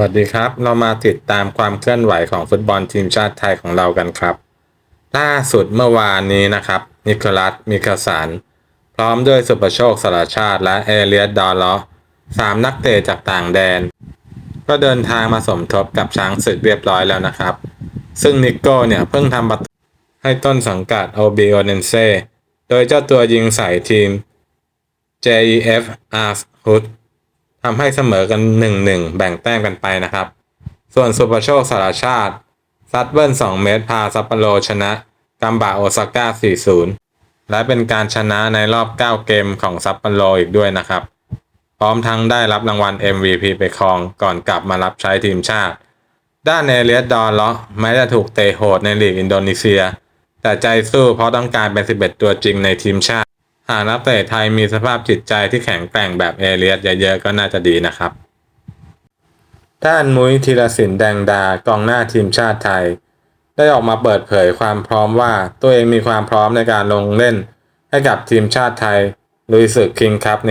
วัสดีครับ เรามาติดตามความเคลื่อนไหวของฟุตบอลทีมชาติไทยของเรากันครับ ล่าสุดเมื่อวานนี้นะครับ นิโคลัสมิคาสันพร้อมด้วยสุประโชคสารชาติ และเอเลียสดอลลาะสามนักเตะจากต่างแดน ก็เดินทางมาสมทบกับช้างศึกเรียบร้อยแล้วนะครับ ซึ่งนิโก้เนี่ยเพิ่งทำประตูให้ต้นสังกัดโอบิโอเนเซโดยเจ้าตัวยิงใส่ทีม JEF a r s h o o d ทำให้เสมอกัน 1-1 แบ่งแต้มกันไปนะครับ ส่วนสุประโชคสารชาติ ซัดเบิล2 เมตรพาซัปโปโรชนะกัมบะโอซาก้า 4-0 และเป็นการชนะในรอบ 9 เกมของซัปโปโรอีกด้วยนะครับ พร้อมทั้งได้รับรางวัล MVP ไปครองก่อนกลับมารับใช้ทีมชาติ ด้านเอเลียสดอลเลาะแม้จะถูกเตะโหดในลีกอินโดนีเซีย แต่ใจสู้เพราะต้องการเป็น 11 ตัวจริงในทีมชาติ หากนักเตะไทยมีสภาพจิตใจที่แข็งแกร่งแบบเอเลียสเยอะๆก็น่าจะดีนะครับ ด้านมุ้ยธีรศิลป์แดงดากองหน้าทีมชาติไทย ได้ออกมาเปิดเผยความพร้อมว่าตัวเองมีความพร้อมในการลงเล่น ให้กับทีมชาติไทยลุยศึกคิงคัพใน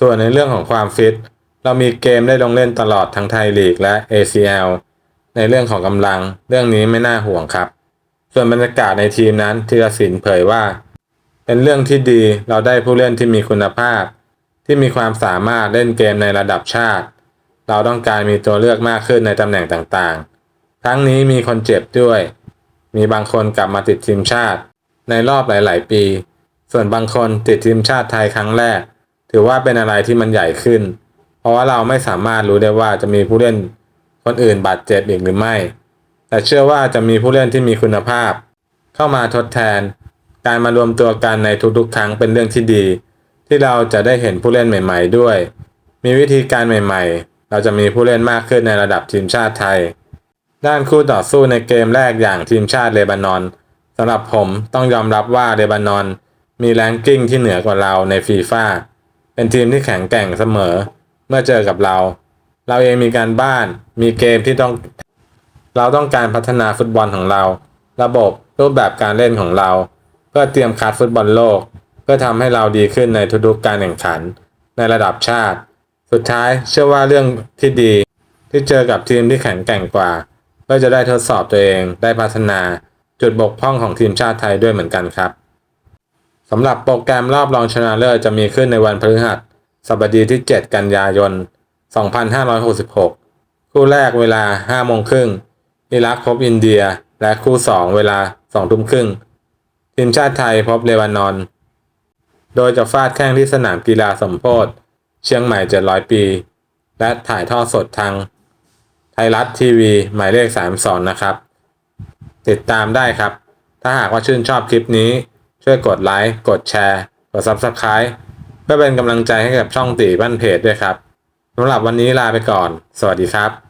ส่วนในเรื่องของความฟิต เรามีเกมได้ลงเล่นตลอดทั้งไทยลีกและ ACL ในเรื่องของกำลัง เรื่องนี้ไม่น่าห่วงครับ ส่วนบรรยากาศในทีมนั้นธีรศิลป์เผยว่า เป็นเรื่องที่ดีเราได้ผู้เล่นที่มีคุณภาพ ที่มีความสามารถเล่นเกมในระดับชาติ เราต้องการมีตัวเลือกมากขึ้นในตำแหน่งต่างๆ ทั้งนี้มีคนเจ็บด้วย มีบางคนกลับมาติดทีมชาติ ในรอบหลาย ๆ ปี ส่วนบางคนติดทีมชาติไทยครั้งแรก ถือว่าเป็นอะไรที่มันใหญ่ขึ้น เพราะว่าเราไม่สามารถรู้ได้ว่าจะมีผู้เล่นคนอื่นบาดเจ็บอีกหรือไม่ แต่เชื่อว่าจะมีผู้เล่นที่มีคุณภาพ เข้ามาทดแทน การมารวมตัวกันในทุกๆ ครั้งเป็นเรื่องที่ดี ที่เราจะได้เห็นผู้เล่นใหม่ ๆ ด้วย มีวิธีการใหม่ ๆ เราจะมีผู้เล่นมากขึ้นในระดับทีมชาติไทย ด้านคู่ต่อสู้ในเกมแรกอย่างทีมชาติเลบานอนสำหรับผมต้องยอมรับว่าเลบานอน มีแรงกิ้งที่เหนือกว่าเราในฟีฟ่าเป็นทีมที่แข็งแกร่งเสมอ เมื่อเจอกับเรา เราเองมีการบ้าน มีเกมที่ต้อง เราต้องการพัฒนาฟุตบอลของเรา ระบบรูปแบบการเล่นของเรา เพื่อเตรียมคัดฟุตบอลโลก เพื่อทำให้เราดีขึ้นในทุกๆการแข่งขันในระดับชาติ สุดท้ายเชื่อว่าเรื่องที่ดี ที่เจอกับทีมที่แข็งแกร่งกว่าก็จะได้ทดสอบตัวเองได้พัฒนาจุดบกพร่องของทีมชาติไทยด้วยเหมือนกันครับสำหรับโปรแกรมรอบรองชนะเลิศจะมีขึ้นในวันพฤหัสบดีที่ 7 กันยายน 2566 คู่แรกเวลา 5 โมงครึ่งอิรักพบอินเดีย และคู่ 2 เวลา 2 ทุ่มครึ่ง ทีมชาติไทยพบเลบานอน โดยจะฟาดแข้งที่สนามกีฬาสมโพธิเชียงใหม่700ปี และถ่ายทอดสดทาง ไทยรัฐทีวี หมายเลข32นะครับ ติดตามได้ครับ ถ้าหากว่าชื่นชอบคลิปนี้ ช่วยกดไลค์ กดแชร์ กด Subscribe เพื่อเป็นกำลังใจให้กับช่องตีบ้านเพจด้วยครับสำหรับวันนี้ลาไปก่อน สวัสดีครับ